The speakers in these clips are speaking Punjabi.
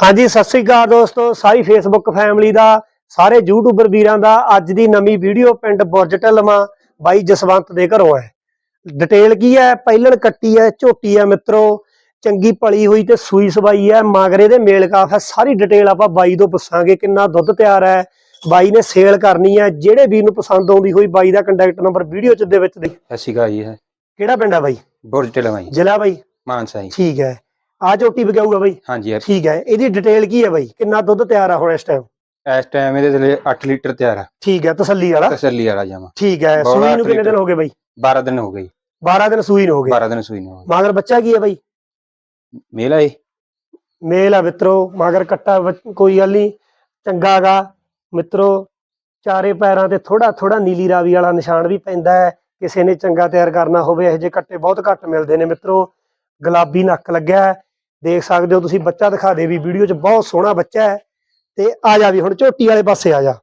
ਹਾਂਜੀ ਸਤਿ ਸ੍ਰੀ ਅਕਾਲ ਦੋਸਤੋ ਸਾਰੀ ਫੇਸਬੁੱਕ ਫੈਮਿਲੀ ਦਾ ਸਾਰੇ ਯੂਟਿਊਬਰ ਵੀਰਾਂ ਦਾ ਅੱਜ ਦੀ ਨਵੀਂ ਵੀਡੀਓ ਪਿੰਡ ਬੁਰਜ ਢਲਮਾ ਬਾਈ ਜਸਵੰਤ ਦੇ ਘਰੋਂ ਹੈ। ਡਿਟੇਲ ਕੀ ਹੈ? ਪਹਿਲਣ ਕੱਟੀ ਹੈ ਝੋਟੀ ਹੈ ਮਿੱਤਰੋ ਚੰਗੀ ਪਲੀ ਹੋਈ ਤੇ ਸੂਈ ਸਵਾਈ ਹੈ ਮਾਗਰੇ ਦੇ ਮੇਲ ਕਾਫ ਹੈ ਸਾਰੀ ਡਿਟੇਲ ਆਪਾਂ ਬਾਈ ਤੋਂ ਪੁੱਛਾਂਗੇ ਕਿੰਨਾ ਦੁੱਧ ਤਿਆਰ ਹੈ। ਬਾਈ ਨੇ ਸੇਲ ਕਰਨੀ ਹੈ ਜਿਹੜੇ ਵੀਰ ਨੂੰ ਪਸੰਦ ਆਉਂਦੀ ਹੋਈ ਬਾਈ ਦਾ ਕੰਟੈਕਟ ਨੰਬਰ ਵੀਡੀਓ ਚ ਦੇ ਵਿੱਚ ਦੇ ਸਤਿ ਸ਼੍ਰੀ ਅਕਾਲ ਜੀ। ਹੈ ਕਿਹੜਾ ਪਿੰਡ ਹੈ ਬਾਈ? ਬੁਰਜ ਢਲਵਾਂ ਜੀ। ਜ਼ਿਲ੍ਹਾ ਬਾਈ? ਮਾਨਸਾ ਜੀ। ਠੀਕ ਹੈ। ਆ ਝੋਟੀ ਵਿਕਾਊਗਾ ਬਾਈ? ਹਾਂਜੀ ਯਾਰ। ਠੀਕ ਹੈ ਇਹਦੀ ਡਿਟੇਲ ਕੀ ਹੈ ਬਾਈ? ਕਿੰਨਾ ਦੁੱਧ ਤਿਆਰ ਆ ਹੁਣ ਇਸ ਟਾਈਮ ਇਸ ਟਾਈਮ ਇਹਦੇ ਥੱਲੇ 8 ਲੀਟਰ ਤਿਆਰ ਆ। ਠੀਕ ਹੈ ਤਸੱਲੀ ਵਾਲਾ। ਤਸੱਲੀ ਵਾਲਾ ਜਾਮਾ। ਠੀਕ ਹੈ ਸੂਈ ਨੂੰ ਕਿੰਨੇ ਦਿਨ। ਹੋ ਗਏ ਬਾਈ? 12 ਦਿਨ ਹੋ ਗਏ। 12 ਦਿਨ ਸੂਈ ਨੂੰ ਹੋ ਗਏ। 12 ਦਿਨ ਸੂਈ ਨੂੰ ਹੋ ਗਏ। ਮਗਰ ਬੱਚਾ ਕੀ ਹੈ ਬਾਈ? ਮੇਲ ਆਏ ਮੇਲ ਆ ਮਿੱਤਰੋ ਮਗਰ ਕੱਟਾ ਕੋਈ ਗੱਲ ਨਹੀਂ। ਚੰਗਾਗਾ ਮਿੱਤਰੋ ਚਾਰੇ ਪੈਰਾਂ ਤੇ ਥੋੜਾ ਥੋੜਾ ਨੀਲੀ ਰਾਵੀ ਵਾਲਾ ਨਿਸ਼ਾਨ ਵੀ ਪੈਂਦਾ ਹੈ। ਕਿਸੇ ਨੇ ਚੰਗਾ ਤਿਆਰ ਕਰਨਾ ਹੋਵੇ ਇਹੋ ਜਿਹੇ ਕੱਟੇ ਬਹੁਤ ਘੱਟ ਮਿਲਦੇ ਨੇ ਮਿੱਤਰੋ। ਗੁਲਾਬੀ ਨੱਕ ਲੱਗਿਆ। ਦੇਖ ਸਕਦੇ ਹੋ ਤੁਸੀਂ ਬੱਚਾ ਦਿਖਾ ਦੇ ਵੀ ਵੀਡੀਓ 'ਚ ਬਹੁਤ ਸੋਹਣਾ ਬੱਚਾ ਹੈ ਤੇ ਆ ਜਾ ਵੀ ਹੁਣ ਝੋਟੀ ਵਾਲੇ ਪਾਸੇ ਆ ਜਾ।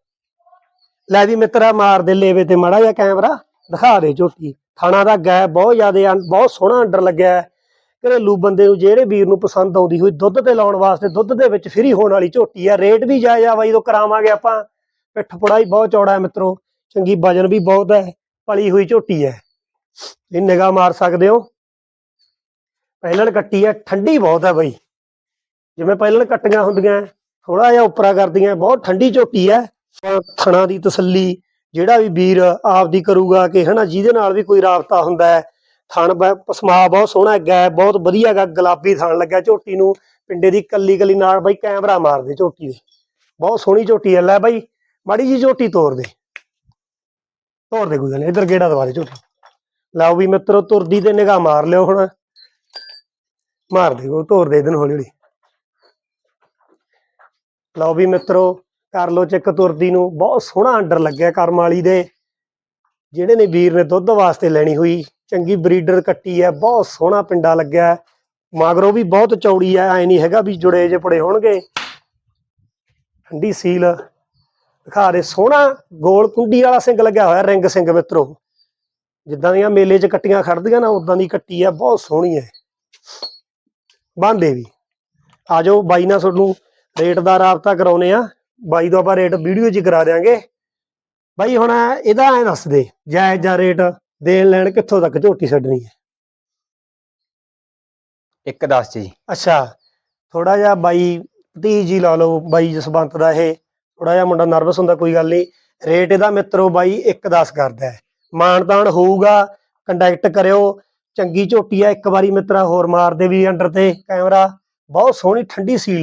ਲੈ ਵੀ ਮਿੱਤਰਾ ਮਾਰ ਦੇ ਲੇਵੇ ਤੇ ਮਾੜਾ ਜਿਹਾ ਕੈਮਰਾ, ਦਿਖਾ ਦੇ ਝੋਟੀ। ਥਾਣਾ ਦਾ ਗੈ ਬਹੁਤ ਜ਼ਿਆਦਾ ਬਹੁਤ ਸੋਹਣਾ ਅੰਡਰ ਲੱਗਿਆ ਹੈ। ਘਰੇਲੂ ਬੰਦੇ ਨੂੰ ਜਿਹੜੇ ਵੀਰ ਨੂੰ ਪਸੰਦ ਆਉਂਦੀ ਹੋਈ ਦੁੱਧ ਤੇ ਲਾਉਣ ਵਾਸਤੇ ਦੁੱਧ ਦੇ ਵਿੱਚ ਫਰੀ ਹੋਣ ਵਾਲੀ ਝੋਟੀ ਹੈ। ਰੇਟ ਵੀ ਜਾਇਜ਼ ਆ ਬਾਈ ਤੋਂ ਕਰਾਵਾਂਗੇ ਆਪਾਂ। ਪਿੱਠ ਪੜਾਈ ਬਹੁਤ ਚੌੜਾ ਹੈ ਮਿੱਤਰੋ। ਚੰਗੀ ਵਜਨ ਵੀ ਬਹੁਤ ਹੈ। ਪਲੀ ਹੋਈ ਝੋਟੀ ਹੈ। ਇਹ ਨਿਗਾਹ ਮਾਰ ਸਕਦੇ ਹੋ। ਪਹਿਲਣ ਕੱਟੀ ਹੈ ਠੰਡੀ ਬਹੁਤ ਹੈ ਬਈ। ਜਿਵੇਂ ਪਹਿਲਣ ਕੱਟੀਆਂ ਹੁੰਦੀਆਂ ਥੋੜਾ ਜਿਹਾ ਉਪਰਾ ਕਰਦੀਆਂ, ਬਹੁਤ ਠੰਡੀ ਝੋਟੀ ਹੈ ਥਣਾ ਦੀ ਤਸੱਲੀ, ਜਿਹੜਾ ਵੀ ਵੀਰ ਆਪਦੀ ਕਰੂਗਾ ਕਿ ਹਨਾ, ਜਿਹਦੇ ਨਾਲ ਵੀ ਕੋਈ ਰਾਬਤਾ ਹੁੰਦਾ ਹੈ। ਥਣ ਬ- ਪਸਮਾ ਬਹੁਤ ਸੋਹਣਾ ਹੈ, ਬਹੁਤ ਵਧੀਆ ਹੈਗਾ, ਗੁਲਾਬੀ ਥਣ ਲੱਗਾ ਝੋਟੀ ਨੂੰ। ਪਿੰਡੇ ਦੀ ਕੱਲੀ ਕੱਲੀ ਨਾਲ ਬਾਈ ਕੈਮਰਾ ਮਾਰਦੇ ਝੋਟੀ ਦੇ। ਬਹੁਤ ਸੋਹਣੀ ਝੋਟੀ ਹੈ ਲੈ ਬਾਈ, ਮਾੜੀ ਜੀ ਝੋਟੀ ਤੋੜ ਦੇ। ਤੋੜ ਦੇ ਕੋਈ ਗੱਲ ਨੀ, ਇੱਧਰ ਗੇੜਾ ਦਵਾ ਦੇ ਝੋਟੀ। ਲਓ ਵੀ ਮਿੱਤਰੋ, ਤੁਰਦੀ ਤੇ ਨਿਗਾਹ ਮਾਰ ਲਿਓ ਹੁਣ। ਮਾਰ ਦੇ, ਉਹ ਤੋੜ ਦੇ ਦਿਨ ਹੌਲੀ ਹੌਲੀ। ਲਓ ਵੀ ਮਿੱਤਰੋ, ਕਰ ਲੋ ਚੈੱਕ ਤੁਰਦੀ ਨੂੰ। ਬਹੁਤ ਸੋਹਣਾ ਅੰਡਰ ਲੱਗਿਆ ਕਰਮਾਲੀ ਦੇ। ਜਿਹੜੇ ਨੇ ਵੀਰ ਨੇ ਦੁੱਧ ਵਾਸਤੇ ਲੈਣੀ ਹੋਈ, ਚੰਗੀ ਬਰੀਡਰ ਕੱਟੀ ਹੈ, ਬਹੁਤ ਸੋਹਣਾ ਪਿੰਡਾ ਲੱਗਿਆ ਹੈ। ਮਗਰੋਂ ਵੀ ਬਹੁਤ ਚੌੜੀ ਹੈ, ਐ ਨਹੀਂ ਹੈਗਾ ਵੀ ਜੁੜੇ ਜੇ ਪੜੇ ਹੋਣਗੇ। ਠੰਡੀ ਸੀਲ। ਦਿਖਾ ਦੇ, ਸੋਹਣਾ ਗੋਲ ਕੁੰਡੀ ਵਾਲਾ ਸਿੰਘ ਲੱਗਿਆ ਹੋਇਆ, ਰਿੰਗ ਸਿੰਘ ਮਿੱਤਰੋ। ਜਿੱਦਾਂ ਦੀਆਂ ਮੇਲੇ 'ਚ ਕੱਟੀਆਂ ਖੜਦੀਆਂ ਨਾ ਉਦਾਂ ਦੀ ਕੱਟੀ ਹੈ, ਬਹੁਤ ਸੋਹਣੀ ਹੈ। ਬੰਦੇ ਵੀ ਆ ਜਾਓ ਬਾਈ ਨਾਲ ਤੁਹਾਨੂੰ ਰੇਟ ਦਾ ਰਾਬਤਾ ਕਰਾਉਨੇ ਆ ਬਾਈ ਤੋਂ ਆਪਾਂ ਰੇਟ ਵੀਡੀਓ 'ਚ ਕਰਾ ਦਿਆਂਗੇ। ਬਾਈ ਹੁਣ ਇਹਦਾ ਐ ਦੱਸ ਦੇ ਜਾਇਜ਼ ਜਾਂ ਰੇਟ ਦੇਣ ਲੈਣ ਕਿੱਥੋਂ ਤੱਕ ਝੋਟੀ ਛੱਡਣੀ ਹੈ? ਇੱਕ 10 ਚ ਜੀ। ਅੱਛਾ ਥੋੜਾ ਜਿਹਾ ਬਾਈ ਭਤੀਜ ਜੀ ਲਾ ਲਓ ਬਾਈ ਜਸਵੰਤ ਦਾ ਇਹ। ਥੋੜਾ ਜਿਹਾ ਮੁੰਡਾ ਨਰਵਸ ਹੁੰਦਾ ਕੋਈ ਗੱਲ ਨਹੀਂ। ਰੇਟ ਇਹਦਾ ਮਿੱਤਰੋ ਬਾਈ 1.10 ਕਰਦਾ ਹੈ। ਮਾਨਤਾਨ ਹੋਊਗਾ ਕੰਟੈਕਟ ਕਰਿਓ। ਚੰਗੀ ਝੋਟੀ ਹੈ ਇੱਕ ਵਾਰੀ ਮਿੱਤਰਾ ਹੋਰ ਮਾਰਦੇ ਵੀ ਅੰਡਰ ਤੇ, ਕੈਮਰਾ, ਬਹੁਤ ਸੋਹਣੀ ਠੰਡੀ ਸੀਲ